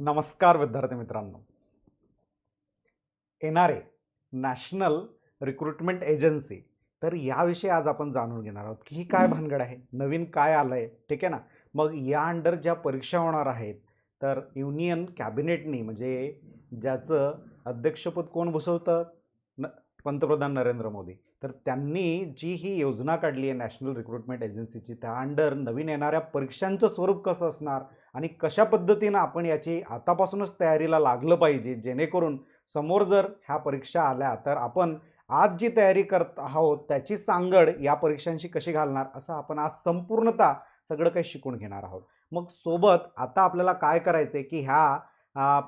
नमस्कार विद्यार्थी मित्रांनो. N R A national recruitment agency तर याविषयी आज आपण जाणून घेणार आहोत की ही काय भानगड आहे? नवीन काय आलं आहे ठीक आहे ना? मग या अंडर ज्या परीक्षा होणार आहेत तर युनियन कॅबिनेटनी म्हणजे ज्याचं अध्यक्षपद कोण बसवतं न पंतप्रधान नरेंद्र मोदी. तर त्यांनी जी ही योजना काढली आहे नॅशनल रिक्रुटमेंट एजन्सीची त्या अंडर नवीन येणाऱ्या परीक्षांचं स्वरूप कसं असणार आणि कशा पद्धतीनं आपण याची आतापासूनच तयारीला लागलं पाहिजे जेणेकरून समोर जर ह्या परीक्षा आल्या तर आपण आज जी तयारी करत आहोत त्याची सांगड या परीक्षांशी कशी घालणार असं आपण आज संपूर्णतः सगळं काही शिकून घेणार आहोत. मग सोबत आता आपल्याला काय करायचं आहे की ह्या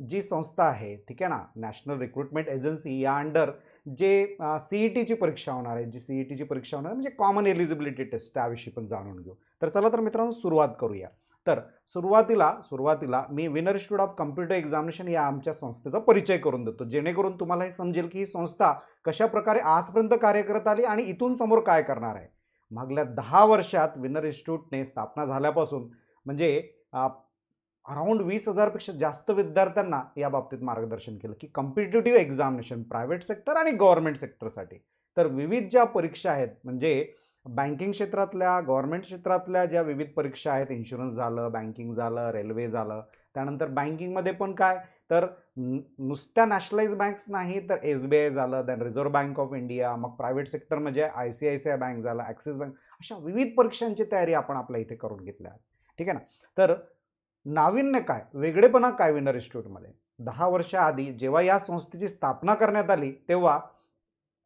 जी संस्था आहे ठीक आहे ना नॅशनल रिक्रुटमेंट एजन्सी या अंडर जे सी ई टीची परीक्षा होणार आहे जी सी ई टीची परीक्षा होणार आहे म्हणजे कॉमन एलिजिबिलिटी टेस्ट त्याविषयी पण जाणून घेऊ. तर चला तर मित्रांनो सुरुवात करूया. तर सुरुवातीला सुरुवातीला मी विनर स्टूड ऑफ कम्प्युटर एक्झामिनेशन या आमच्या संस्थेचा परिचय करून देतो. जेणेकरून तुम्हाला हे समजेल की ही संस्था कशा प्रकारे आजपर्यंत कार्य करत आली आणि इथून समोर काय करणार आहे. मागल्या दहा वर्षात विनर इन्स्टिट्यूटने स्थापना झाल्यापासून म्हणजे अराऊंड वीस हजारपेक्षा जास्त विद्यार्थ्यांना या बाबतीत मार्गदर्शन केलं की कम्पिटेटिव्ह एक्झामिनेशन प्रायव्हेट सेक्टर आणि गव्हर्नमेंट सेक्टरसाठी तर विविध ज्या परीक्षा आहेत म्हणजे बँकिंग क्षेत्रातल्या गव्हर्नमेंट क्षेत्रातल्या ज्या विविध परीक्षा आहेत इन्शुरन्स झालं बँकिंग झालं रेल्वे झालं त्यानंतर बँकिंगमध्ये पण काय? तर नुसत्या नॅशनलाइज बँक्स नाही तर एस बी आय झालं then reserve bank of India मग प्रायव्हेट सेक्टर म्हणजे I C I C I bank झालं ॲक्सिस बँक अशा विविध परीक्षांची तयारी आपण आपल्या इथे करून घेतल्या ठीक आहे ना? तर नाविन्य काय? वेगळेपणा काय विनर इन्स्टिट्यूटमध्ये? दहा वर्षाआधी जेव्हा या संस्थेची स्थापना करण्यात आली तेव्हा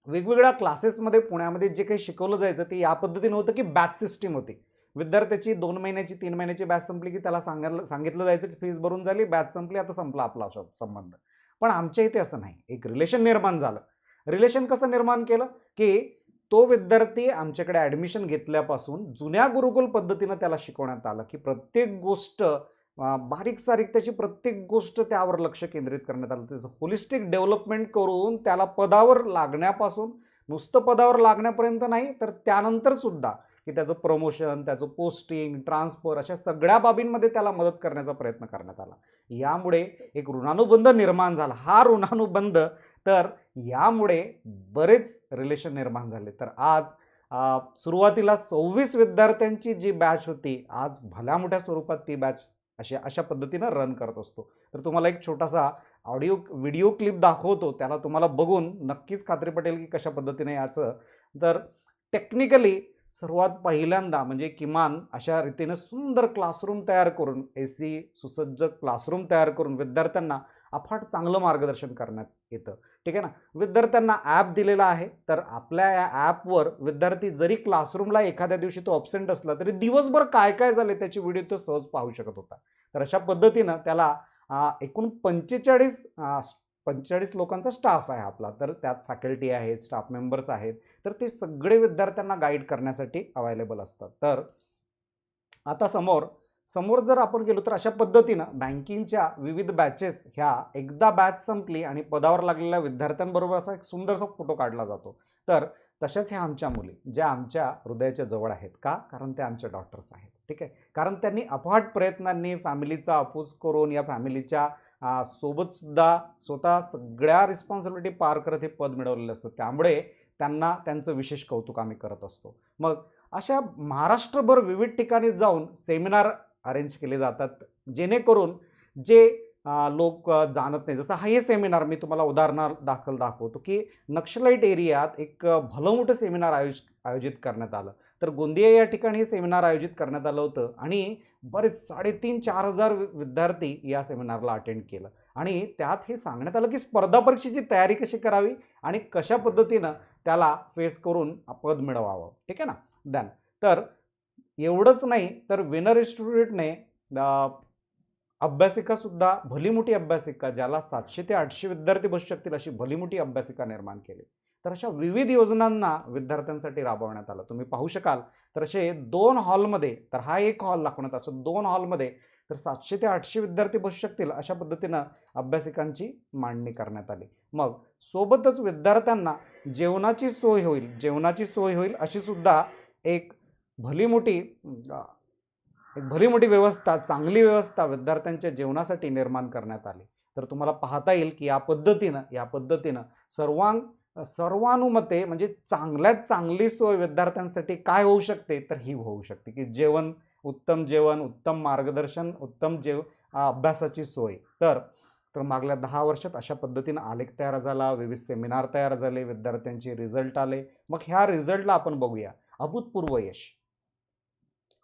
वेगवेगळ्या क्लासेसमध्ये पुण्यामध्ये जे काही शिकवलं जायचं ते या पद्धतीनं होतं की बॅच सिस्टीम होती. विद्यार्थ्याची दोन महिन्याची तीन महिन्याची बॅच संपली की त्याला सांगायला सांगितलं जायचं की फीस भरून झाली बॅच संपली आता संपला आपला संबंध. पण आमच्या इथे असं नाही. एक रिलेशन निर्माण झालं. रिलेशन कसं निर्माण केलं? की तो विद्यार्थी आमच्याकडे ॲडमिशन घेतल्यापासून जुन्या गुरुकुल पद्धतीनं त्याला शिकवण्यात आलं की प्रत्येक गोष्ट बारीक सारीक त्याची प्रत्येक गोष्ट त्यावर लक्ष केंद्रित करण्यात आलं. त्याचं होलिस्टिक डेव्हलपमेंट करून त्याला पदावर लागण्यापासून नुसतं पदावर लागण्यापर्यंत नाही तर त्यानंतरसुद्धा की त्याचं प्रमोशन त्याचं पोस्टिंग ट्रान्सफर अशा सगळ्या बाबींमध्ये त्याला मदत करण्याचा प्रयत्न करण्यात आला. यामुळे एक ऋणानुबंध निर्माण झाला. हा ऋणानुबंध तर यामुळे बरेच रिलेशन निर्माण झाले. तर आज सुरुवातीला सव्वीस विद्यार्थ्यांची जी बॅच होती आज भल्या मोठ्या स्वरूपात ती बॅच अशा अशा पद्धतीनं रन करत असतो. तर तुम्हाला एक छोटासा ऑडिओ व्हिडिओ क्लिप दाखवतो. त्याला तुम्हाला बघून नक्कीच खात्री पटेल की कशा पद्धतीने याचं. तर टेक्निकली सर्वात पहिल्यांदा म्हणजे किमान अशा रीतीने सुंदर क्लासरूम तयार करून ए सी सुसज्ज क्लासरूम तयार करून विद्यार्थ्यांना अफाट चांगलं मार्गदर्शन करण्यात येतं. ठीक आहे ना? विद्यार्थ्यांना ॲप दिलेला आहे. तर आपल्या या ॲपवर विद्यार्थी जरी क्लासरूमला एखाद्या दिवशी तो अब्सेंट असला तरी दिवसभर काय काय झाले त्याची व्हिडिओ तो सहज पाहू शकत होता. तर अशा पद्धतीनं त्याला एकूण पंचेचाळीस पंचेचाळीस लोकांचा स्टाफ आहे आपला. तर त्यात फॅकल्टी आहेत स्टाफ मेंबर्स आहेत. तर ते सगळे विद्यार्थ्यांना गाईड करण्यासाठी अवेलेबल असतात. तर आता समोर समोर जर आपण गेलो तर अशा पद्धतीनं बँकिंगच्या विविध बॅचेस ह्या एकदा बॅच संपली आणि पदावर लागलेल्या विद्यार्थ्यांबरोबर असा एक सुंदरसा फोटो काढला जातो. तर तशाच ह्या आमच्या मुली ज्या आमच्या हृदयाच्या जवळ आहेत का? कारण त्या आमच्या डॉक्टर्स आहेत. ठीक आहे? कारण त्यांनी अफाट प्रयत्नांनी फॅमिलीचा अपोज करून या फॅमिलीच्या सोबतसुद्धा स्वतः सगळ्या रिस्पॉन्सिबिलिटी पार करत हे पद मिळवलेलं असतं त्यामुळे त्यांना त्यांचं विशेष कौतुक आम्ही करत असतो. मग अशा महाराष्ट्रभर विविध ठिकाणी जाऊन सेमिनार अरेंज केले जातात. जेणेकरून जे लोक जाणत नाही जसं हा हे सेमिनार मी तुम्हाला उदाहरणा दाखल दाखवतो की नक्षलाईट एरियात एक भलं मोठं सेमिनार आयोज आयोजित करण्यात आलं. तर गोंदिया या ठिकाणी हे सेमिनार आयोजित करण्यात आलं होतं आणि बरेच साडेतीन चार हजार विद्यार्थी या सेमिनारला अटेंड केलं. आणि त्यात हे सांगण्यात आलं की स्पर्धा परीक्षेची तयारी कशी करावी आणि कशा पद्धतीनं त्याला फेस करून पद मिळवावं. ठीक आहे ना? दॅन तर एवढंच नाही तर विनर इन्स्टिट्यूटने अभ्यासिकासुद्धा भली मोठी अभ्यासिका ज्याला सातशे ते आठशे विद्यार्थी बसू शकतील अशी भली मोठी अभ्यासिका निर्माण केली. तर अशा विविध योजनांना विद्यार्थ्यांसाठी राबवण्यात आलं. तुम्ही पाहू शकाल तर असे दोन हॉलमध्ये तर हा एक हॉल दाखवण्यात असं दोन हॉलमध्ये तर सातशे ते आठशे विद्यार्थी बसू शकतील अशा पद्धतीनं अभ्यासिकांची मांडणी करण्यात आली. मग सोबतच विद्यार्थ्यांना जेवणाची सोय होईल जेवणाची सोय होईल अशी सुद्धा एक भली मोठी एक भली मोठी व्यवस्था चांगली व्यवस्था विद्यार्थ्यांच्या जेवणासाठी निर्माण करण्यात आली. तर तुम्हाला पाहता येईल की या पद्धतीनं या पद्धतीनं सर्वांग सर्वानुमते म्हणजे चांगल्यात चांगली सोय विद्यार्थ्यांसाठी काय होऊ शकते? तर ही होऊ शकते की जेवण उत्तम जेवण उत्तम मार्गदर्शन उत्तम जेव अभ्यासाची सोय. तर तर मागल्या दहा वर्षात अशा पद्धतीनं आलेख तयार झाला विविध सेमिनार तयार झाले विद्यार्थ्यांचे रिझल्ट आले. मग ह्या रिझल्टला आपण बघूया. अभूतपूर्व यश.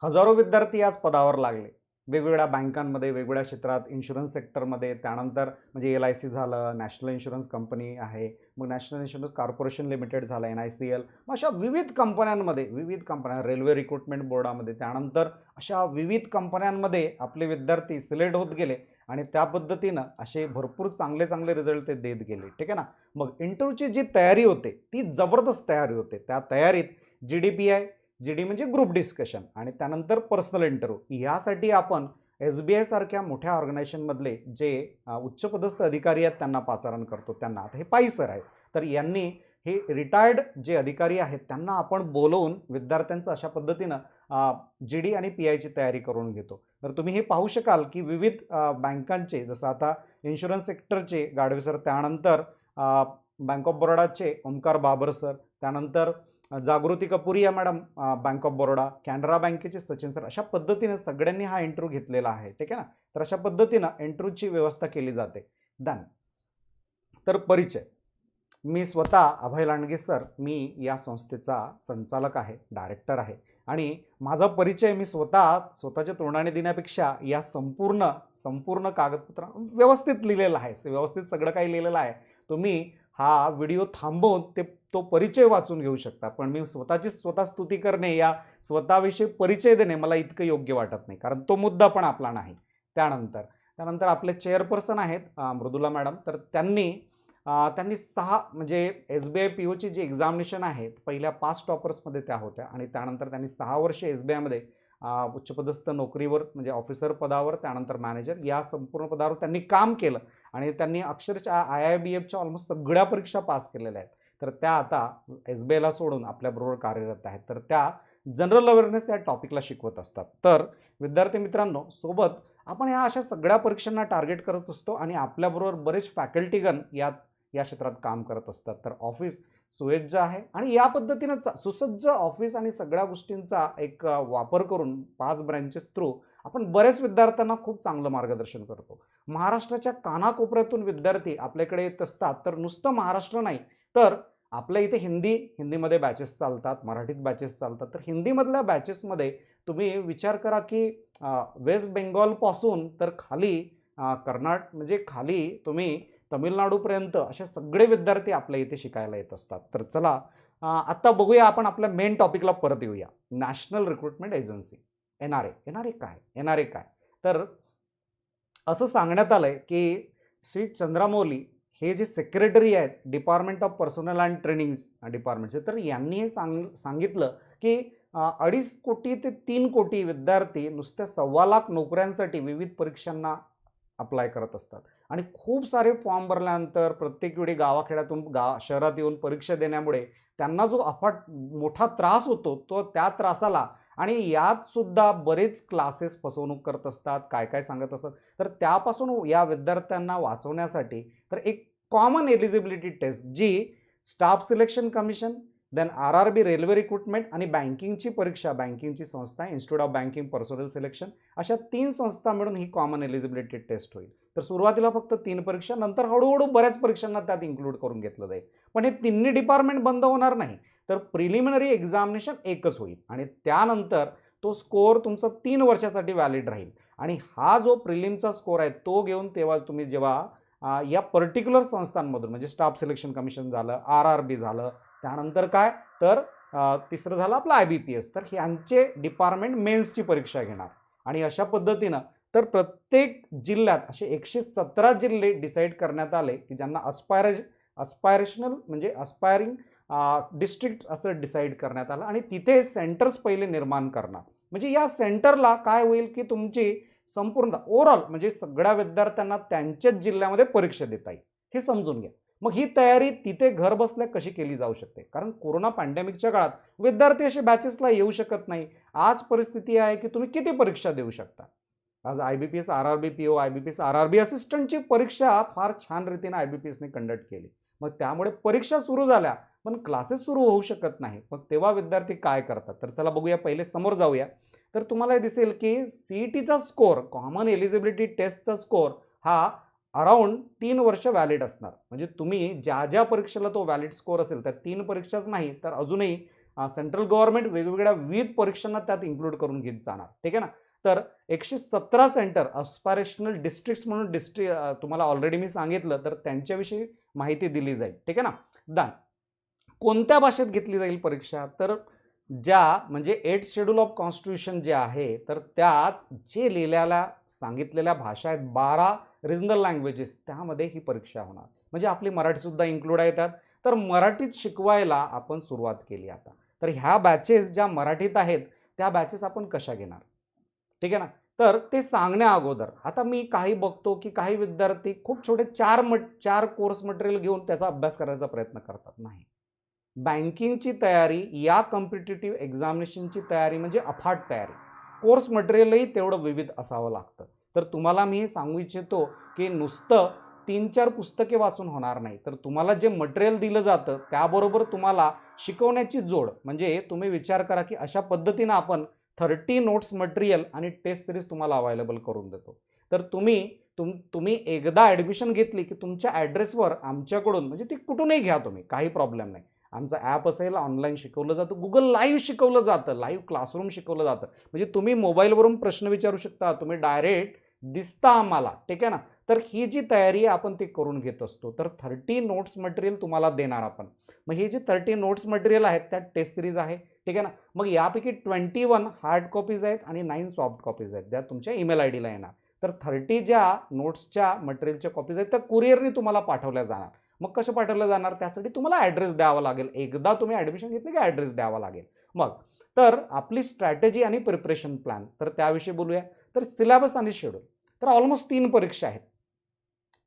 हजारो विद्यार्थी आज पदावर लागले. वेगवेगळ्या बँकांमध्ये वेगवेगळ्या क्षेत्रात इन्शुरन्स सेक्टरमध्ये त्यानंतर म्हणजे एल आय सी झालं नॅशनल इन्शुरन्स कंपनी आहे. मग नॅशनल इन्शुरन्स कॉर्पोरेशन लिमिटेड झालं एन आय सी एल अशा विविध कंपन्यांमध्ये विविध कंपन्या रेल्वे रिक्रुटमेंट बोर्डामध्ये त्यानंतर अशा विविध कंपन्यांमध्ये आपले विद्यार्थी सिलेक्ट होत गेले आणि त्या पद्धतीनं असे भरपूर चांगले चांगले रिझल्ट ते देत गेले. ठीक आहे ना? मग इंटरव्ह्यूची जी तयारी होते ती जबरदस्त तयारी होते. त्या तयारीत G D P I G D म्हणजे ग्रुप डिस्कशन आणि त्यानंतर पर्सनल इंटरव्ह्यू. यासाठी आपण एस बी आय सारख्या मोठ्या ऑर्गनायझेशनमधले जे उच्चपदस्थ अधिकारी आहेत त्यांना पाचारण करतो. त्यांना आता हे पायी सर आहेत. तर यांनी हे रिटायर्ड जे अधिकारी आहेत त्यांना आपण बोलवून विद्यार्थ्यांचं अशा पद्धतीनं जी डी आणि पी आयची तयारी करून घेतो. तर तुम्ही हे पाहू शकाल की विविध बँकांचे जसं आता इन्शुरन्स सेक्टरचे गाडवे सर त्यानंतर बँक ऑफ बरोडाचे ओमकार बाबर सर त्यानंतर Jagruti Jagruti Kapuria madam bank of Baroda Canara बँकेचे सचिन सर अशा पद्धतीनं सगळ्यांनी हा एंट्रू घेतलेला आहे ठीक आहे ना? तर अशा पद्धतीनं एंट्रूची व्यवस्था केली जाते. दॅन तर परिचय. मी स्वतः अभय लांडगे सर मी या संस्थेचा संचालक आहे डायरेक्टर आहे. आणि माझा परिचय मी स्वतः स्वतःच्या तोंडाने देण्यापेक्षा या संपूर्ण संपूर्ण कागदपत्र व्यवस्थित लिहिलेलं आहे व्यवस्थित सगळं काही लिहिलेलं आहे. तुम्ही हा व्हिडिओ थांबवून ते तो परिचय वाचून घेऊ शकता. पण मी स्वतःची स्वतः स्तुती करणे या स्वतःविषयी परिचय देणे मला इतकं योग्य वाटत नाही. कारण तो मुद्दा पण आपला नाही. त्यानंतर त्यानंतर आपले चेअरपर्सन आहेत मृदुला मॅडम. तर त्यांनी त्यांनी सहा म्हणजे एस बी आय पी ओची जी एक्झामिनेशन आहेत पहिल्या पाच टॉपर्समध्ये त्या होत्या. आणि त्यानंतर त्यांनी सहा वर्षे एस बी आयमध्ये उच्चपदस्थ नोकरीवर म्हणजे ऑफिसर पदावर त्यानंतर मॅनेजर या संपूर्ण पदावर त्यांनी काम केलं. आणि त्यांनी अक्षरशः आय आय बी एफच्या ऑलमोस्ट सगळ्या परीक्षा पास केलेल्या आहेत. तर त्या आता एस बी आयला सोडून आपल्याबरोबर कार्यरत आहेत. तर त्या जनरल अवेअरनेस या टॉपिकला शिकवत असतात. तर विद्यार्थी मित्रांनो सोबत आपण ह्या अशा सगळ्या परीक्षांना टार्गेट करत असतो आणि आपल्याबरोबर बरेच फॅकल्टीगण यात या क्षेत्रात काम करत असतात. तर ऑफिस सुयोज्य आहे आणि या पद्धतीनं चा- सुसज्ज ऑफिस आणि सगळ्या गोष्टींचा एक वापर करून पाच ब्रँचेस थ्रू आपण बरेच विद्यार्थ्यांना खूप चांगलं मार्गदर्शन करतो. महाराष्ट्राच्या कानाकोपऱ्यातून विद्यार्थी आपल्याकडे येत असतात तर नुसतं महाराष्ट्र नाही तर आपल्या इथे हिंदी हिंदीमध्ये बॅचेस चालतात मराठीत बॅचेस चालतात तर हिंदीमधल्या बॅचेसमध्ये तुम्ही विचार करा की वेस्ट बेंगॉलपासून तर खाली कर्नाट म्हणजे खाली तुम्ही तमिळनाडूपर्यंत असे सगळे विद्यार्थी आपल्या इथे शिकायला येत असतात. तर चला आत्ता बघूया आपण आपल्या मेन टॉपिकला परत येऊया. National recruitment agency N R A N R A काय? एन आर ए काय? तर असं सांगण्यात आलं आहे की श्री चंद्रामौली हे जे सेक्रेटरी आहेत department of personnel and training डिपार्टमेंटचे तर यांनी हे सांग सांगितलं की अडीच कोटी ते तीन कोटी विद्यार्थी नुसत्या सव्वा लाख नोकऱ्यांसाठी विविध परीक्षांना अप्लाय करत असतात. आणि खूप सारे फॉर्म भरल्यानंतर प्रत्येक वेळी गावाखेड्यातून गा शहरात येऊन परीक्षा देण्यामुळे त्यांना जो अफाट मोठा त्रास होतो तो त्या त्रासाला आणि यात सुद्धा बरेच क्लासेस फसवणूक करत असतात काय काय सांगत असतात. तर त्यापासून या विद्यार्थ्यांना वाचवण्यासाठी तर एक कॉमन एलिजिबिलिटी टेस्ट जी staff selection commission then R R B railway recruitment आणि बँकिंगची परीक्षा बँकिंगची संस्था institute of banking personnel selection अशा तीन संस्था मिळून ही कॉमन एलिजिबिलिटी टेस्ट होईल. तर सुरुवातीला फक्त तीन परीक्षा नंतर हळूहळू बऱ्याच परीक्षांना त्यात इन्क्लूड करून घेतलं जाईल. पण हे तिन्ही डिपार्टमेंट बंद होणार नाही. तर प्रिलिमिनरी एक्झामिनेशन एकच होईल. आणि त्यानंतर तो स्कोअर तुमचा तीन वर्षासाठी व्हॅलिड राहील. आणि हा जो प्रिलिमचा स्कोअर आहे तो घेऊन तेव्हा तुम्ही जेव्हा या पर्टिक्युलर संस्थांमधून म्हणजे स्टाफ सिलेक्शन कमिशन झालं आर आर बी झालं त्यानंतर काय? तर तिसरं झालं आपलं आय बी पी एस तर ह्यांचे डिपार्टमेंट मेन्सची परीक्षा घेणार. आणि अशा पद्धतीनं तर प्रत्येक जिल्ह्यात असे एकशे सतरा जिल्हे डिसाईड करण्यात आले की ज्यांना अस्पायर अस्पायरेशनल म्हणजे अस्पायरिंग डिस्ट्रिक्ट असं डिसाईड करण्यात आलं आणि तिथे सेंटर्स पहिले निर्माण करणार. म्हणजे या सेंटरला काय होईल की तुमची संपूर्ण ओव्हरऑल म्हणजे सगळ्या विद्यार्थ्यांना त्यांच्याच जिल्ह्यामध्ये परीक्षा देता येईल. हे समजून घ्या. मग ही तयारी तिथे घर बसल्या कशी केली जाऊ शकते? कारण कोरोना पॅन्डेमिकच्या काळात विद्यार्थी असे बॅचेसला येऊ शकत नाही. आज परिस्थिती आहे की तुम्ही किती परीक्षा देऊ शकता? आज I B P S R R B P O I B P S R R B असिस्टंटची परीक्षा फार छान रीतीने आय बी पी एसने कंडक्ट केली. मग त्यामुळे परीक्षा सुरू झाल्या पण क्लासेस सुरू होऊ शकत नाही. मग तेव्हा विद्यार्थी काय करतात? तर चला बघूया पहिले समोर जाऊया. तर तुम्हाला दिसेल की सी ई टीचा स्कोअर कॉमन एलिजिबिलिटी टेस्टचा स्कोअर हा अराऊंड तीन वर्ष व्हॅलिड असणार. म्हणजे तुम्ही ज्या ज्या परीक्षेला तो व्हॅलिड स्कोअर असेल त्या तीन परीक्षाच नाही तर अजूनही सेंट्रल गव्हर्नमेंट वेगवेगळ्या विविध परीक्षांना त्यात इन्क्लूड करून घेत जाणार. ठीक आहे ना? तर एकशे सतरा सेंटर अस्पायरेशनल डिस्ट्रिक्ट्स म्हणून डिस्ट्रि तुम्हाला ऑलरेडी मी सांगितलं तर त्यांच्याविषयी माहिती दिली जाईल. ठीक आहे ना? दान कोणत्या भाषेत घेतली जाईल परीक्षा? तर ज्या म्हणजे एट शेड्यूल ऑफ कॉन्स्टिट्यूशन जे आहे तर त्यात जे लिहिल्याला सांगितलेल्या भाषा आहेत बारा रिजनल लँग्वेजेस त्यामध्ये ही परीक्षा होणार. म्हणजे आपली मराठीसुद्धा इन्क्लूड आहे त्यात. तर मराठीत शिकवायला आपण सुरुवात केली आता. तर ह्या बॅचेस ज्या मराठीत आहेत त्या बॅचेस आपण कशा घेणार? ठीक आहे ना? तर ते सांगण्या अगोदर. आता मी काही बघतो की काही विद्यार्थी खूप छोटे चार मट चार कोर्स मटेरियल घेऊन त्याचा अभ्यास करायचा प्रयत्न करतात. नाही. बँकिंगची तयारी या कॉम्पिटेटिव्ह एक्झामिनेशनची तयारी म्हणजे अफाट तयारी. कोर्स मटेरियलही तेवढं विविध असावं लागतं. तर तुम्हाला मी हे सांगू इच्छितो की नुसतं तीन चार पुस्तके वाचून होणार नाही. तर तुम्हाला जे मटेरियल दिलं जातं त्याबरोबर तुम्हाला शिकवण्याची जोड म्हणजे तुम्ही विचार करा की अशा पद्धतीनं आपण थर्टी नोट्स मटेरियल आणि टेस्ट सिरीज तुम्हाला अवेलेबल करून देतो. तर तुम्ही तुम तुम्ही एकदा ॲडमिशन घेतली की तुमच्या ॲड्रेसवर आमच्याकडून म्हणजे ती कुठूनही घ्या तुम्ही काही प्रॉब्लेम नाही. आमचं ॲप असेल ऑनलाईन शिकवलं जातं गुगल लाईव्ह शिकवलं जातं लाईव्ह क्लासरूम शिकवलं जातं. म्हणजे तुम्ही मोबाईलवरून प्रश्न विचारू शकता तुम्ही डायरेक्ट दिसता आम्हाला ठीक आहे ना? तर ही जी तयारी आहे आपण ती करून घेत असतो तर थर्टी नोट्स मटेरियल तुम्हाला देणार आपण. मग हे जे थर्टी नोट्स मटेरियल आहेत त्यात टेस्ट सिरीज आहे ठीक आहे ना? मग यापैकी ट्वेंटी वन हार्ड कॉपीज आहेत आणि नाईन सॉफ्ट कॉपीज आहेत ज्या तुमच्या ईमेल आय डीला येणार. तर थर्टी ज्या नोट्सच्या मटेरियलच्या कॉपीज आहेत त्या कुरिअरने तुम्हाला पाठवल्या जाणार. मग कसं पाठवलं जाणार? त्यासाठी तुम्हाला ॲड्रेस द्यावा लागेल. एकदा तुम्ही ॲडमिशन घेतलं की ॲड्रेस द्यावा लागेल. मग तर आपली स्ट्रॅटेजी आणि प्रिपरेशन प्लॅन तर त्याविषयी बोलूया. तर सिलेबस आणि शेड्यूल तर ऑलमोस्ट तीन परीक्षा आहेत.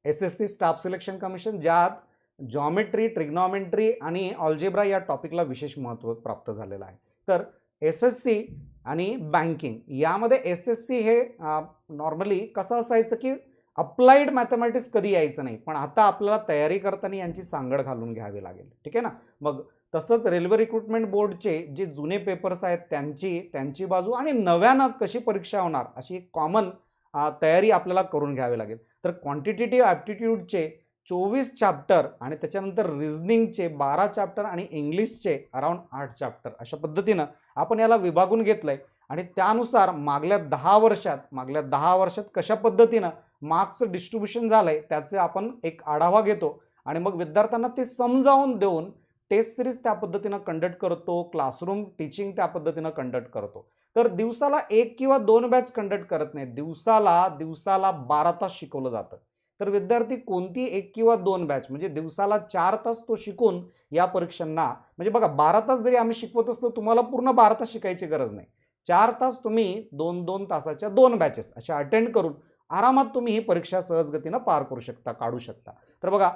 S S C staff selection commission ज्यात जॉमेट्री ट्रिग्नॉमेट्री आणि ऑल्जेब्रा या टॉपिकला विशेष महत्त्व प्राप्त झालेलं आहे. तर एस एस सी आणि बँकिंग यामध्ये एस एस सी हे नॉर्मली कसं असायचं की अप्लाइड मॅथमॅटिक्स कधी यायचं नाही पण आता आपल्याला तयारी करताना यांची सांगड घालून घ्यावी लागेल. ठीक आहे ना? मग तसंच रेल्वे रिक्रुटमेंट बोर्डचे जे जुने पेपर्स आहेत त्यांची त्यांची बाजू आणि नव्यानं कशी परीक्षा होणार अशी एक कॉमन तयारी आपल्याला करून घ्यावी लागेल. तर क्वांटिटेटिव्ह ॲप्टिट्यूडचे चोवीस चॅप्टर आणि त्याच्यानंतर रिझनिंगचे बारा चॅप्टर आणि इंग्लिशचे अराऊंड आठ चॅप्टर अशा पद्धतीनं आपण याला विभागून घेतलं आहे आणि त्यानुसार मागल्या दहा वर्षात मागल्या दहा वर्षात कशा पद्धतीनं मार्क्सचं डिस्ट्रीब्युशन झालं आहे त्याचे आपण एक आढावा घेतो. आणि मग विद्यार्थ्यांना ते समजावून देऊन टेस्ट सिरीज त्या पद्धतीनं कंडक्ट करतो क्लासरूम टीचिंग त्या पद्धतीनं कंडक्ट करतो. तर दिवसाला एक किंवा दोन बॅच कंडक्ट करत नाही दिवसाला दिवसाला बारा तास शिकवलं जातं. तर विद्यार्थी कोणती एक किंवा दोन बॅच म्हणजे दिवसाला चार तास तो शिकून या परीक्षांना म्हणजे बघा बारा तास जरी आम्ही शिकवत असतो तुम्हाला पूर्ण बारा तास शिकायची गरज नाही. चार तास तुम्ही दोन दोन तासाच्या दोन बॅचेस अशा अटेंड करून आरामात तुम्ही ही परीक्षा सहजगतीनं पार करू शकता काढू शकता. तर बघा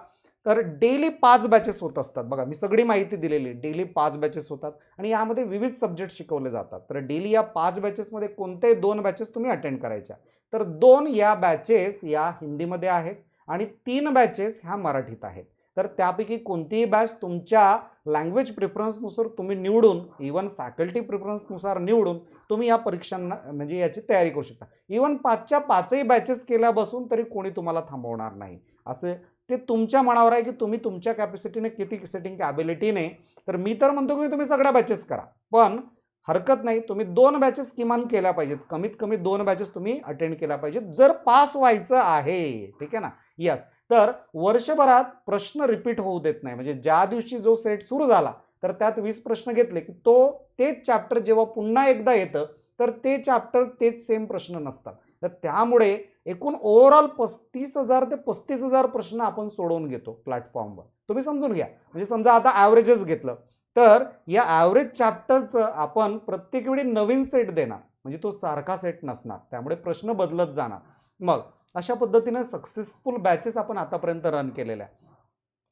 तर डेली पाच बॅचेस होत असतात. बघा मी सगळी माहिती दिलेली डेली पाच बॅचेस होतात. आणि यामध्ये विविध सब्जेक्ट शिकवले जातात. तर डेली या पाच बॅचेसमध्ये कोणतेही दोन बॅचेस तुम्ही अटेंड करायच्या? तर दोन या बॅचेस या हिंदीमध्ये आहेत आणि तीन बॅचेस ह्या मराठीत आहेत. तर त्यापैकी कोणतीही बॅच तुमच्या लँग्वेज प्रिफरन्सनुसार तुम्ही निवडून इवन फॅकल्टी प्रिफरन्सनुसार निवडून तुम्ही या परीक्षांना म्हणजे याची तयारी करू शकता. इवन पाचच्या पाचही बॅचेस केल्या बसून तरी कोणी तुम्हाला थांबवणार नाही. असे ते तुमच्या मनावर आहे की तुम्ही तुमच्या कॅपॅसिटीने किती सेटिंग कॅबिलिटीने तर मी तर म्हणतो की तुम्ही सगळ्या बॅचेस करा. पण हरकत नाही तुम्ही दोन बॅचेस किमान केल्या पाहिजेत. कमीत कमी दोन बॅचेस तुम्ही अटेंड केल्या पाहिजेत. जर पास व्हायचं आहे ठीक आहे ना? यस तर वर्षभरात प्रश्न रिपीट होऊ देत नाही. म्हणजे ज्या दिवशी जो सेट सुरू झाला तर त्यात वीस प्रश्न घेतले की तो तेच चॅप्टर जेव्हा पुन्हा एकदा येतं तर ते चॅप्टर तेच सेम प्रश्न नसतात. तर त्यामुळे एकूण ओव्हरऑल पस्तीस हजार ते पस्तीस हजार प्रश्न आपण सोडवून घेतो प्लॅटफॉर्मवर तुम्ही समजून घ्या. म्हणजे समजा आता ॲव्हरेजच घेतलं तर या ॲव्हरेज चॅप्टरचं आपण प्रत्येक वेळी नवीन सेट देणार. म्हणजे तो सारखा सेट नसणार. त्यामुळे प्रश्न बदलत जाणार. मग अशा पद्धतीने सक्सेसफुल बॅचेस आपण आतापर्यंत रन केलेल्या आहे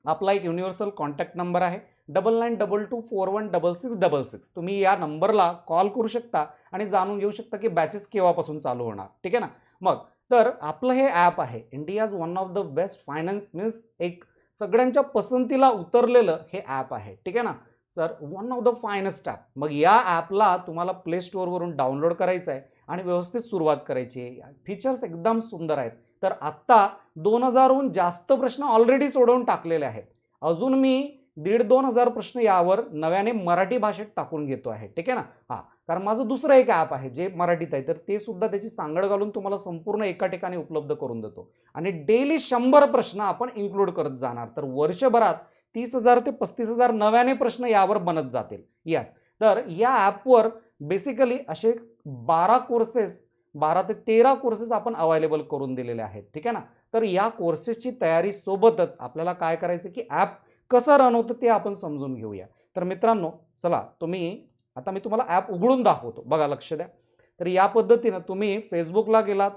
आपला एक युनिव्हर्सल कॉन्टॅक्ट नंबर आहे. Double nine double two four one double six double six तुम्ही या नंबरला कॉल करू शकता आणि जाणून घेऊ शकता की बॅचेस केव्हापासून चालू होणार. ठीक आहे ना? मग तर आपलं हे ॲप आहे. India's one of the best finance means एक सगळ्यांच्या पसंतीला उतरलेलं हे ॲप आहे. ठीक आहे ना? Sir one of the finest app मग या ॲपला तुम्हाला प्ले स्टोअरवरून डाउनलोड करायचं आहे आणि व्यवस्थित सुरुवात करायची आहे. फीचर्स एकदम सुंदर आहेत. तर आत्ता दोन हजारहून जास्त प्रश्न ऑलरेडी सोडवून टाकलेले आहेत. अजून मी दीड दोन हजार प्रश्न यावर नव्याने मराठी भाषेत टाकून घेतो आहे. ठीक आहे ना? हां. कारण माझं दुसरं एक ॲप आहे जे मराठीत आहे. तर ते सुद्धा त्याची सांगड घालून तुम्हाला संपूर्ण एका ठिकाणी उपलब्ध करून देतो. आणि डेली शंभर प्रश्न आपण इन्क्लूड करत जाणार. तर वर्षभरात तीस हजार ते पस्तीस हजार नव्याने प्रश्न यावर बनत जातील. यस तर या ॲपवर बेसिकली असे बारा कोर्सेस बारा ते तेरा कोर्सेस आपण अवेलेबल करून दिलेले आहेत. ठीक आहे ना? तर या कोर्सेसची तयारी सोबतच आपल्याला काय करायचं की ॲप कसं रन होतं ते आपण समजून घेऊया. तर मित्रांनो चला तुम्ही आता मी तुम्हाला ॲप उघडून दाखवतो. बघा लक्ष द्या. तर या पद्धतीनं तुम्ही फेसबुकला गेलात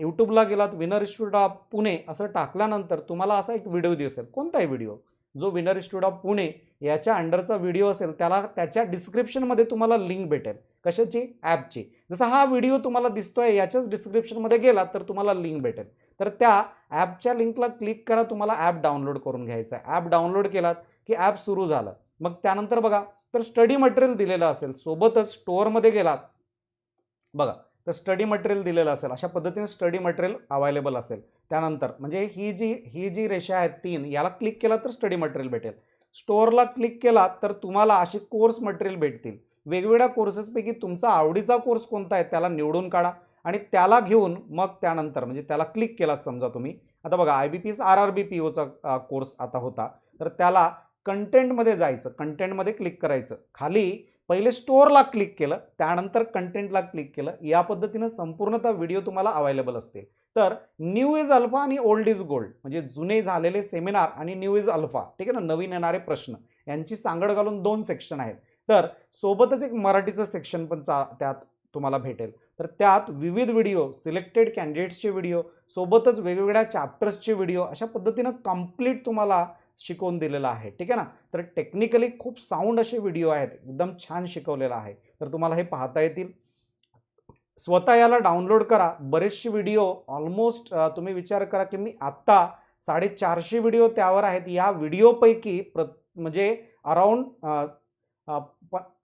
यूट्यूबला गेलात विनर इन्स्टिट्यूट ऑफ पुणे असं टाकल्यानंतर तुम्हाला असा एक व्हिडिओ दिसेल. कोणताही व्हिडिओ जो विनर इन्स्टिट्यूट ऑफ पुणे याच्या अंडरचा व्हिडिओ असेल त्याला त्याच्या डिस्क्रिप्शनमध्ये तुम्हाला लिंक भेटेल. कशाची? ॲपची जसा हा व्हिडिओ तुम्हाला दिसतोय याच्याच डिस्क्रिप्शनमध्ये गेलात तर तुम्हाला लिंक भेटेल. तर त्या ॲपच्या लिंकला क्लिक करा तुम्हाला ॲप डाउनलोड करून घ्यायचं आहे. ॲप डाउनलोड केलात की ॲप सुरू झालं. मग त्यानंतर बघा तर स्टडी मटेरियल दिलेलं असेल सोबतच स्टोअरमध्ये गेलात. बघा तर स्टडी मटेरियल दिलेलं असेल अशा पद्धतीने स्टडी मटेरियल अवेलेबल असेल. त्यानंतर म्हणजे ही जी ही जी रेषा आहेत तीन याला क्लिक केला तर स्टडी मटेरियल भेटेल. स्टोअरला क्लिक केला तर तुम्हाला असे कोर्स मटेरियल भेटतील. वेगवेगळ्या कोर्सेसपैकी तुमचा आवडीचा कोर्स कोणता आहे त्याला निवडून काढा. आणि त्याला घेऊन मग त्यानंतर म्हणजे त्याला क्लिक केलात समजा तुम्ही. आता बघा I B P S R R B P Ocha course आता होता. तर त्याला कंटेंटमध्ये जायचं कंटेंटमध्ये क्लिक करायचं. खाली पहिले स्टोअरला क्लिक केलं त्यानंतर कंटेंटला क्लिक केलं. या पद्धतीनं संपूर्णतः व्हिडिओ तुम्हाला अवेलेबल असतील. तर न्यू इज अल्फा आणि ओल्ड इज गोल्ड म्हणजे जुने झालेले सेमिनार आणि न्यू इज अल्फा ठीक आहे ना? नवीन येणारे प्रश्न. यांची सांगड घालून दोन सेक्शन आहेत. तर सोबतच एक मराठीचं सेक्शन पण चा त्यात तुम्हाला भेटेल. तर त्यात विविध व्हिडिओ सिलेक्टेड कॅन्डिडेट्सचे व्हिडिओ सोबतच वेगवेगळ्या चॅप्टर्सचे व्हिडिओ अशा पद्धतीनं कंप्लीट तुम्हाला शिकवून दिलेलं आहे. ठीक आहे ना? तर टेक्निकली खूप साऊंड असे व्हिडिओ आहेत एकदम छान शिकवलेला आहे. तर तुम्हाला हे पाहता येतील. स्वतः याला डाउनलोड करा. बरेचसे व्हिडिओ ऑलमोस्ट तुम्ही विचार करा की मी आत्ता साडेचारशे व्हिडिओ त्यावर आहेत. या व्हिडिओपैकी प्र म्हणजे अराऊंड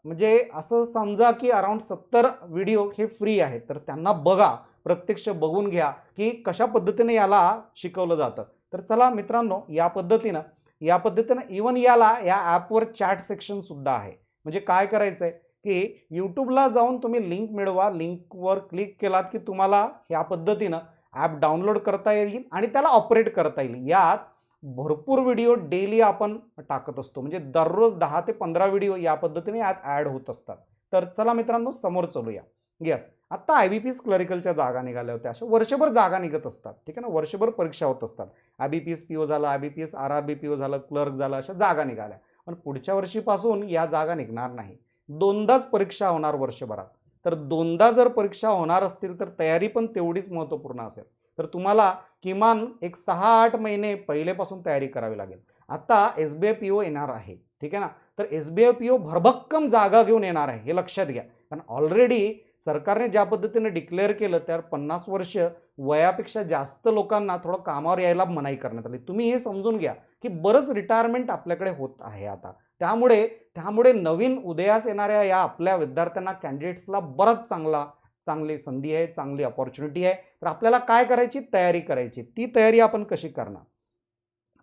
म्हणजे असं समजा की अराऊंड सत्तर व्हिडिओ हे फ्री आहेत. तर त्यांना बघा प्रत्यक्ष बघून घ्या की कशा पद्धतीने याला शिकवलं जातं. तर चला मित्रांनो या पद्धतीनं या पद्धतीनं इवन याला या ॲपवर चॅट सेक्शनसुद्धा आहे. म्हणजे काय करायचं आहे की यूट्यूबला जाऊन तुम्ही लिंक मिळवा. लिंकवर क्लिक केलात की तुम्हाला या पद्धतीनं ॲप डाउनलोड करता येईल आणि त्याला ऑपरेट करता येईल. यात भरपूर व्हिडिओ डेली आपण टाकत असतो. म्हणजे दररोज दहा ते पंधरा व्हिडिओ या पद्धतीने यात ॲड होत असतात. तर चला मित्रांनो समोर चलूया. येस आत्ता आय बी पी एस क्लरिकलच्या जागा निघाल्या होत्या. अशा वर्षभर जागा निघत असतात. ठीक आहे ना? वर्षभर परीक्षा होत असतात. I B P S P O झालं I B P S R R B P O झालं क्लर्क झालं अशा जागा निघाल्या. पण पुढच्या वर्षीपासून या जागा निघणार नाही. दोनदाच परीक्षा होणार वर्षभरात. तर दोनदा जर परीक्षा होणार असतील तर तयारी पण तेवढीच महत्त्वपूर्ण असेल. तर तुम्हाला किमान एक सहा आठ महिने पहिलेपासून तयारी करावी लागेल. आता S B I P O येणार आहे ठीक आहे ना? तर S B I P O भरभक्कम जागा घेऊन येणार आहे हे लक्षात घ्या. कारण ऑलरेडी सरकारने ज्या पद्धतीने डिक्लेअर केलं त्या पन्नास वर्ष वयापेक्षा जास्त लोकांना थोडं कामावर यायला मनाई करण्यात आली. तुम्ही हे समजून घ्या की बरंच रिटायरमेंट आपल्याकडे होत आहे आता. त्यामुळे त्यामुळे नवीन उदयास येणाऱ्या या आपल्या विद्यार्थ्यांना कॅन्डिडेट्सला बराच चांगला चांगली संधी आहे चांगली अपॉर्च्युनिटी आहे. तर आपल्याला काय करायची? तयारी करायची. ती तयारी आपण कशी करणार?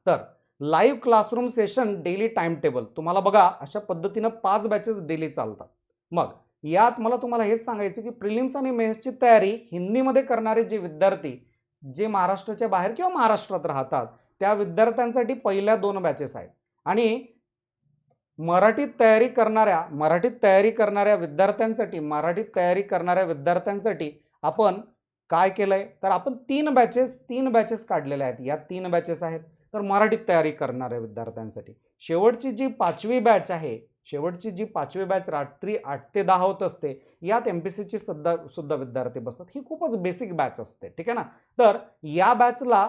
तर live classroom session daily time table तुम्हाला बघा अशा पद्धतीनं पाच बॅचेस डेली चालतात. मग यात मला तुम्हाला हेच सांगायचं की प्रिलिम्स आणि मेन्सची तयारी हिंदीमध्ये करणारे जे विद्यार्थी जे महाराष्ट्राच्या बाहेर किंवा महाराष्ट्रात राहतात त्या विद्यार्थ्यांसाठी पहिल्या दोन बॅचेस आहेत. आणि मराठीत तयारी करणाऱ्या मराठीत तयारी करणाऱ्या विद्यार्थ्यांसाठी मराठीत तयारी करणाऱ्या विद्यार्थ्यांसाठी आपण काय केलं आहे तर आपण तीन बॅचेस तीन बॅचेस काढलेल्या आहेत. या तीन बॅचेस आहेत. तर मराठीत तयारी करणाऱ्या विद्यार्थ्यांसाठी. शेवटची जी पाचवी बॅच आहे शेवटची जी पाचवी बॅच रात्री आठ ते दहा होत असते यात एम पी सीची सुद्धा सुद्धा विद्यार्थी बसतात. ही खूपच बेसिक बॅच असते ठीक आहे ना? तर या बॅचला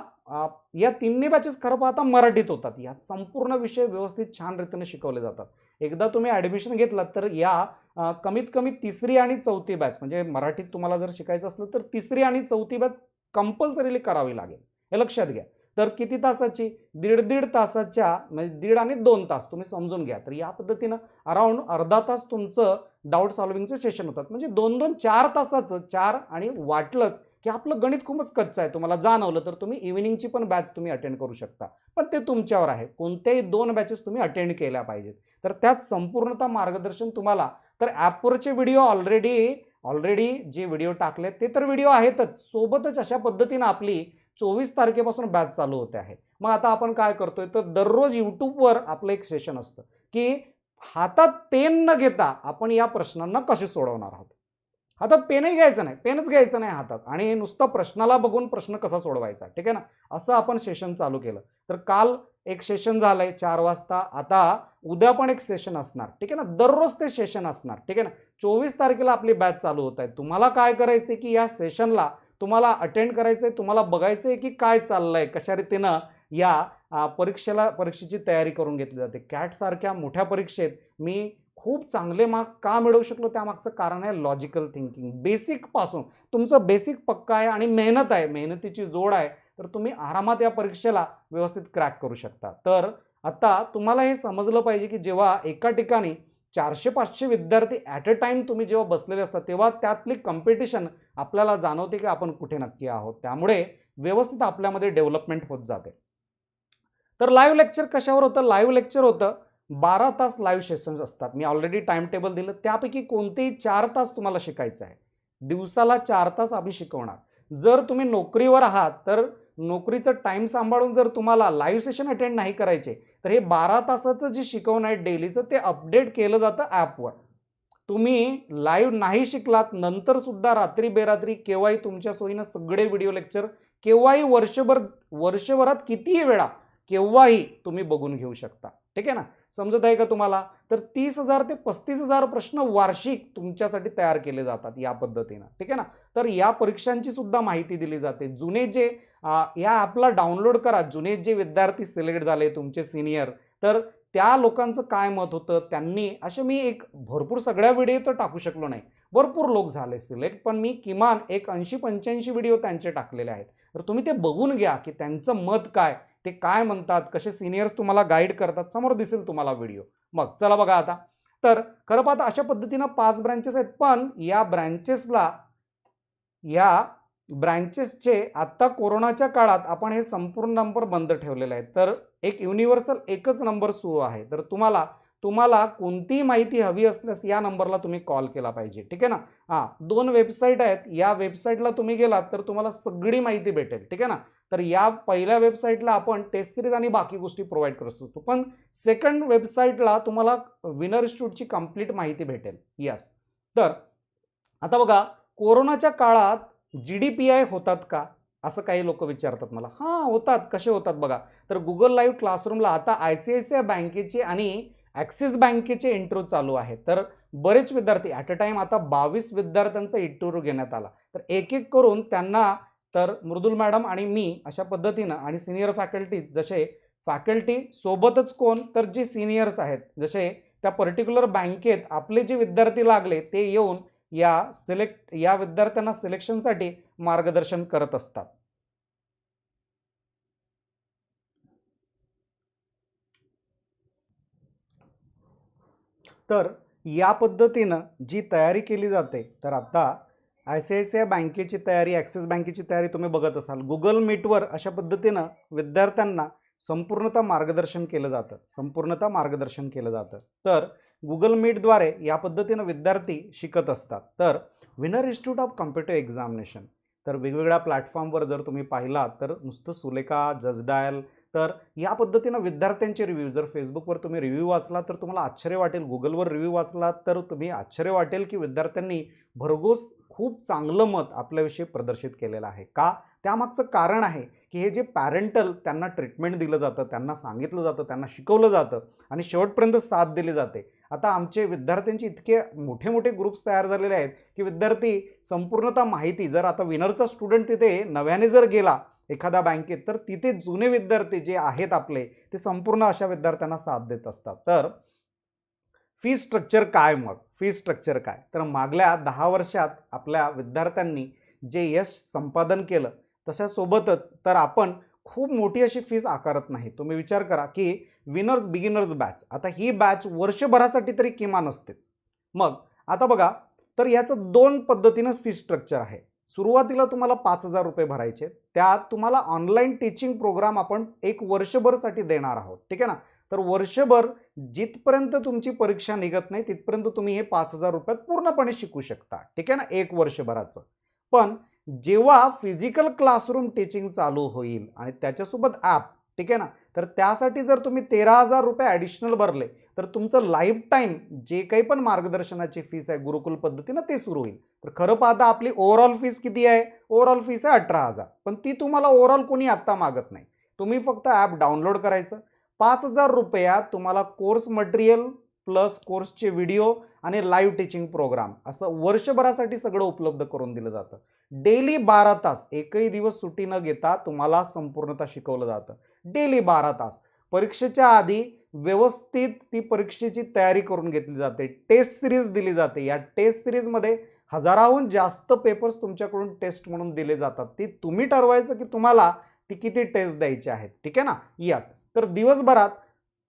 या तिन्ही बॅचेस खरं पाहता मराठीत होतात. यात संपूर्ण विषय व्यवस्थित छान रीतीने शिकवले जातात. एकदा तुम्ही ॲडमिशन घेतलात तर या कमीत कमी तिसरी आणि चौथी बॅच म्हणजे मराठीत तुम्हाला जर शिकायचं असलं तर तिसरी आणि चौथी बॅच कंपल्सरीली करावी लागेल. हे लक्षात घ्या. तर किती तासाची? दीड दीड तासाच्या म्हणजे दीड आणि दोन तास तुम्ही समजून घ्या. तर या पद्धतीनं अराऊंड अर्धा तास तुमचं डाऊट सॉल्विंगचं सेशन होतात. म्हणजे दोन दोन चार तासाचं चार आणि वाटलंच की आपलं गणित खूपच कच्चं आहे. तुम्हाला जाणवलं तर तुम्ही इव्हिनिंगची पण बॅच तुम्ही अटेंड करू शकता. पण ते तुमच्यावर आहे. कोणत्याही दोन बॅचेस तुम्ही अटेंड केल्या पाहिजेत. तर त्यात संपूर्णतः मार्गदर्शन तुम्हाला तर ॲपवरचे व्हिडिओ ऑलरेडी ऑलरेडी जे व्हिडिओ टाकले ते तर व्हिडिओ आहेतच. सोबतच अशा पद्धतीनं आपली चोवीस तारखेपासून बॅच चालू होते आहे. मग आता आपण काय करतोय? तर दररोज यूट्यूबवर आपलं एक सेशन असतं की हातात पेन न घेता आपण या प्रश्नांना कसे सोडवणार आहोत? हातात पेनही घ्यायचं नाही पेनच घ्यायचं नाही हातात. आणि नुसतं प्रश्नाला बघून प्रश्न कसा सोडवायचा ठीक आहे ना? असं आपण सेशन चालू केलं. तर काल एक सेशन झालंय चार वाजता आता उद्या पण एक सेशन असणार ठीक आहे ना? दररोज ते सेशन असणार ठीक आहे ना? चोवीस तारखेला आपली बॅच चालू होत आहे. तुम्हाला काय करायचं की या सेशनला तुम्हाला अटेंड करायचं आहे तुम्हाला बघायचं आहे की काय चाललं आहे कशा रीतीनं या परीक्षेला परीक्षेची तयारी करून घेतली जाते. कॅटसारख्या मोठ्या परीक्षेत मी खूप चांगले मार्क्स का मिळवू शकलो त्यामागचं कारण आहे लॉजिकल थिंकिंग बेसिकपासून तुमचं बेसिक पक्का आहे आणि मेहनत आहे मेहनतीची जोड आहे तर तुम्ही आरामात या परीक्षेला व्यवस्थित क्रॅक करू शकता. तर आता तुम्हाला हे समजलं पाहिजे की जेव्हा एका ठिकाणी चारशे पाचशे विद्यार्थी ॲट अ टाईम तुम्ही जेव्हा बसलेले असतात तेव्हा त्यातली कॉम्पिटिशन आपल्याला जाणवते की आपण कुठे नक्की आहोत. त्यामुळे व्यवस्थित आपल्यामध्ये डेव्हलपमेंट होत जाते. तर लाईव्ह लेक्चर कशावर होतं? लाईव्ह लेक्चर होतं. बारा तास लाईव्ह सेशन्स असतात. मी ऑलरेडी टाइम टेबल दिलं. त्यापैकी कोणतेही चार तास तुम्हाला शिकायचं आहे. दिवसाला चार तास आम्ही शिकवणार. जर तुम्ही नोकरीवर आहात तर नोकरीचं टाईम सांभाळून जर तुम्हाला लाईव्ह सेशन अटेंड नाही करायचे तर हे बारा तासाचं जे शिकवणं आहे डेलीचं ते अपडेट केलं जातं ॲपवर तुम्ही लाईव्ह नाही शिकलात नंतर सुद्धा रात्री बेरात्री केव्हाही तुमच्या सोयीनं सगळे व्हिडिओ लेक्चर केव्हाही वर्षभर वर्षभरात कितीही वेळा केव्हाही तुम्ही बघून घेऊ शकता. ठीक आहे ना? समजत आहे का तुम्हाला? तर तीस हजार ते पस्तीस हजार प्रश्न वार्षिक तुमच्यासाठी तयार केले जातात या पद्धतीनं. ठीक आहे ना? तर या परीक्षांची सुद्धा माहिती दिली जाते. जुने जे या ॲपला डाउनलोड करा. जुने जे विद्यार्थी सिलेक्ट झाले तुमचे सिनियर तर त्या लोकांचं काय मत होतं? त्यांनी असे मी एक भरपूर सगळ्या व्हिडिओ तर टाकू शकलो नाही. भरपूर लोक झाले सिलेक्ट पण मी किमान एक ऐंशी पंच्याऐंशी व्हिडिओ त्यांचे टाकलेले आहेत. तर तुम्ही ते बघून घ्या की त्यांचं मत काय ते काय म्हणतात कसे सिनियर्स तुम्हाला गाईड करतात समोर दिसेल तुम्हाला व्हिडिओ. मग चला बघा आता. तर खरं पाहता अशा पद्धतीनं पाच ब्रँचेस आहेत पण या ब्रँचेसला या ब्रँचेसचे आत्ता कोरोनाच्या काळात आपण हे संपूर्ण नंबर बंद ठेवलेले आहेत. तर एक युनिव्हर्सल एकच नंबर सुरू आहे. तर तुम्हाला तुम्हाला कोणतीही माहिती हवी असल्यास या नंबरला तुम्ही कॉल केला पाहिजे. ठीक आहे ना? हां दोन वेबसाईट आहेत. या वेबसाईटला तुम्ही गेलात तर तुम्हाला सगळी माहिती भेटेल. ठीक आहे ना? तर या पहिल्या वेबसाईटला आपण टेस्ट सिरीज आणि बाकी गोष्टी प्रोव्हाइड करत असतो. पण सेकंड वेबसाईटला तुम्हाला विनर इन्स्टिट्यूटची कंप्लीट माहिती भेटेल. यस तर आता बघा कोरोनाच्या काळात जी डी पी आय होतात का? असं काही लोक विचारतात मला. हां होतात. कसे होतात बघा? तर गुगल लाईव्ह क्लासरूमला आता I C I C I बँकेचे आणि ॲक्सिस बँकेचे इंटरव्ह्यू चालू आहे तर बरेच विद्यार्थी ॲट अ टाईम आता बावीस विद्यार्थ्यांचा इंटरव्ह्यू घेण्यात आला. तर एक एक करून त्यांना तर मृदुल मॅडम आणि मी अशा पद्धतीनं आणि सिनियर फॅकल्टी जसे फॅकल्टी सोबतच कोण तर जे सिनियर्स आहेत जसे त्या पर्टिक्युलर बँकेत आपले जे विद्यार्थी लागले ते येऊन या सिलेक्ट या विद्यार्थ्यांना सिलेक्शनसाठी मार्गदर्शन करत असतात. तर या पद्धतीनं जी तयारी केली जाते तर आता I C I C I बँकेची तयारी ॲक्सिस बँकेची तयारी तुम्ही बघत असाल. गुगल मीटवर अशा पद्धतीनं विद्यार्थ्यांना संपूर्णतः मार्गदर्शन केलं जातं. संपूर्णतः मार्गदर्शन केलं जातं. तर गुगल मीटद्वारे या पद्धतीनं विद्यार्थी शिकत असतात. तर winner institute of computer examination तर वेगवेगळ्या प्लॅटफॉर्मवर जर तुम्ही पाहिलात तर नुसतं सुलेखा जजडायल तर या पद्धतीनं विद्यार्थ्यांचे रिव्ह्यू जर फेसबुकवर तुम्ही रिव्ह्यू वाचला तर तुम्हाला आश्चर्य वाटेल. गुगलवर रिव्ह्यू वाचलात तर तुम्ही आश्चर्य वाटेल की विद्यार्थ्यांनी भरघोस खूप चांगलं मत आपल्याविषयी प्रदर्शित केलेलं आहे. का? त्यामागचं कारण आहे की हे जे पॅरेंटल त्यांना ट्रीटमेंट दिलं जातं त्यांना सांगितलं जातं त्यांना शिकवलं जातं आणि शेवटपर्यंत साथ दिली जाते. आता आमचे विद्यार्थ्यांचे इतके मोठे मोठे ग्रुप्स तयार झालेले आहेत की विद्यार्थी संपूर्णतः माहिती जर आता विनरचा स्टुडंट तिथे नव्याने जर गेला एखाद्या बँकेत तर तिथे जुने विद्यार्थी जे आहेत आपले ते संपूर्ण अशा विद्यार्थ्यांना साथ देत असतात. तर फी स्ट्रक्चर काय मग? फी स्ट्रक्चर काय? तर मागल्या दहा वर्षात आपल्या विद्यार्थ्यांनी जे यश संपादन केलं तशासोबतच तर आपण खूप मोठी अशी फीज आकारत नाही. तुम्ही विचार करा की विनर्स बिगिनर्स बॅच आता ही बॅच वर्षभरासाठी तरी किमान असतेच. मग आता बघा तर याचं दोन पद्धतीनं फी स्ट्रक्चर आहे. सुरुवातीला तुम्हाला पाच हजार रुपये भरायचे त्यात तुम्हाला ऑनलाईन टीचिंग प्रोग्राम आपण एक वर्षभरसाठी देणार आहोत. ठीक आहे ना? तर वर्षभर जिथपर्यंत तुमची परीक्षा निघत नाही तिथपर्यंत तुम्ही हे पाच हजार रुपयात पूर्णपणे शिकू शकता. ठीक आहे ना? एक वर्षभराचं. पण जेव्हा फिजिकल क्लासरूम टीचिंग चालू होईल आणि त्याच्यासोबत ॲप ठीक आहे ना? तर त्यासाठी जर तुम्ही तेरा हजार रुपये ॲडिशनल भरले तर तुमचं लाईफ टाईम जे काही पण मार्गदर्शनाची फीस आहे गुरुकुल पद्धतीनं ते सुरू होईल. तर खरं पाहता आपली ओव्हरऑल फीस किती आहे? ओव्हरऑल फीस आहे अठरा हजार. पण ती तुम्हाला ओव्हरऑल कोणी आत्ता मागत नाही. तुम्ही फक्त ॲप डाउनलोड करायचं. पाच हजार रुपयात तुम्हाला कोर्स मटेरियल प्लस कोर्सचे व्हिडिओ आणि लाईव्ह टीचिंग प्रोग्राम असं वर्षभरासाठी सगळं उपलब्ध करून दिलं जातं. डेली बारा तास एकही दिवस सुट्टी न घेता तुम्हाला संपूर्णतः शिकवलं जातं. डेली बारा तास. परीक्षेच्या आधी व्यवस्थित ती परीक्षेची तयारी करून घेतली जाते. टेस्ट सिरीज दिली जाते. या टेस्ट सिरीजमध्ये हजाराहून जास्त पेपर्स तुमच्याकडून टेस्ट म्हणून दिले जातात. ती तुम्ही ठरवायचं की तुम्हाला ती किती टेस्ट द्यायची आहेत. ठीक आहे ना? यस तर दिवसभरात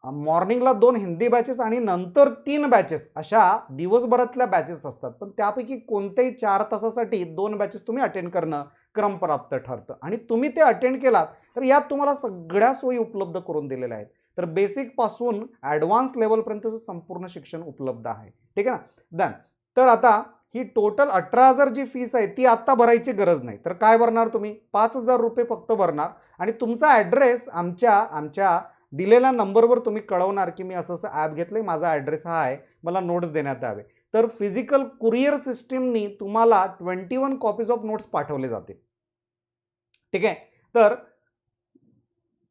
मॉर्निंगला दोन हिंदी बॅचेस आणि नंतर तीन बॅचेस अशा दिवसभरातल्या बॅचेस असतात. पण त्यापैकी कोणत्याही चार तासासाठी दोन बॅचेस तुम्ही अटेंड करणं क्रमप्राप्त ठरतं. आणि तुम्ही ते अटेंड केलात तर यात तुम्हाला सगळ्या सोयी उपलब्ध करून दिलेल्या आहेत. तर बेसिकपासून ॲडव्हान्स लेवलपर्यंतचं संपूर्ण शिक्षण उपलब्ध आहे. ठीक आहे ना? दॅन तर आता ही टोटल अठरा हजार जी फीस आहे ती आत्ता भरायची गरज नाही. तर काय भरणार तुम्ही? पाच हजार रुपये फक्त भरणार. आणि तुमचा ॲड्रेस आमच्या आमच्या दिलेल्या नंबरवर तुम्ही कळवणार की मी असं असं ॲप घेतलं आहे माझा ॲड्रेस हा आहे मला नोट्स देण्यात यावे. तर फिजिकल कुरिअर सिस्टीमनी तुम्हाला twenty one copies of notes पाठवले जातील. ठीक आहे? तर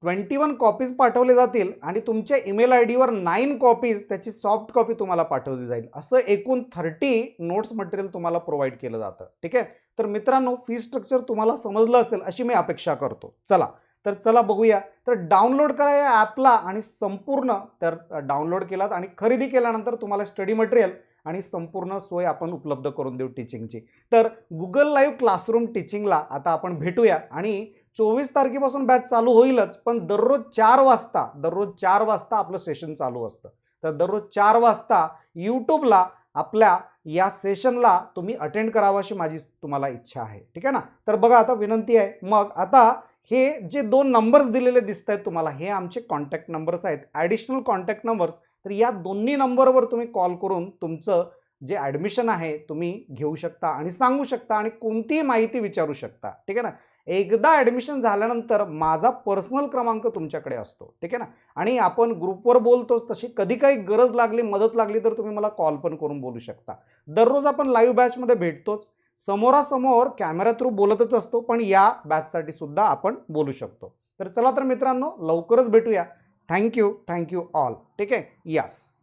ट्वेंटी वन कॉपीज पाठवले जातील आणि तुमच्या ईमेल आय डीवर नाईन कॉपीज त्याची सॉफ्ट कॉपी तुम्हाला पाठवली जाईल. असं एकूण थर्टी नोट्स मटेरियल तुम्हाला प्रोव्हाइड केलं जातं. ठीक आहे? तर मित्रांनो फी स्ट्रक्चर तुम्हाला समजलं असेल अशी मी अपेक्षा करतो. चला तर चला बघूया. तर डाउनलोड करा या ॲपला आणि संपूर्ण तर डाउनलोड केलात आणि खरेदी केल्यानंतर तुम्हाला स्टडी मटेरियल आणि संपूर्ण सोय आपण उपलब्ध करून देऊ टीचिंगची तर गुगल लाईव्ह क्लासरूम टीचिंगला आता आपण भेटूया आणि चोवीस तारखेपासून बॅच चालू होईलच पण दररोज चार वाजता दररोज चार वाजता आपलं सेशन चालू असतं. तर दररोज चार वाजता यूट्यूबला आपल्या या सेशनला तुम्ही अटेंड करावं अशी माझी तुम्हाला इच्छा आहे. ठीक आहे ना? तर बघा आता विनंती आहे. मग आता हे जे दोन नंबर्स दिलेले दिसत आहेत तुम्हाला हे आमचे कॉन्टॅक्ट नंबर्स आहेत. ॲडिशनल कॉन्टॅक्ट नंबर्स तर या दोन्ही नंबरवर तुम्ही कॉल करून तुमचं जे ॲडमिशन आहे तुम्ही घेऊ शकता आणि सांगू शकता आणि कोणतीही माहिती विचारू शकता. ठीक आहे ना? एकदा ॲडमिशन झाल्यानंतर माझा पर्सनल क्रमांक तुमच्याकडे असतो. ठीक आहे ना? आणि आपण ग्रुपवर बोलतोच तशी कधी काही गरज लागली मदत लागली तर तुम्ही मला कॉल पण करून बोलू शकता. दररोज आपण लाईव्ह बॅचमध्ये भेटतोच. समोरासमोर कॅमेरा थ्रू बोलतच असतो पण या बॅचसाठी सुद्धा आपण बोलू शकतो. तर चला तर मित्रांनो लवकरच भेटूया. थँक्यू थँक्यू ऑल ठीक आहे? यस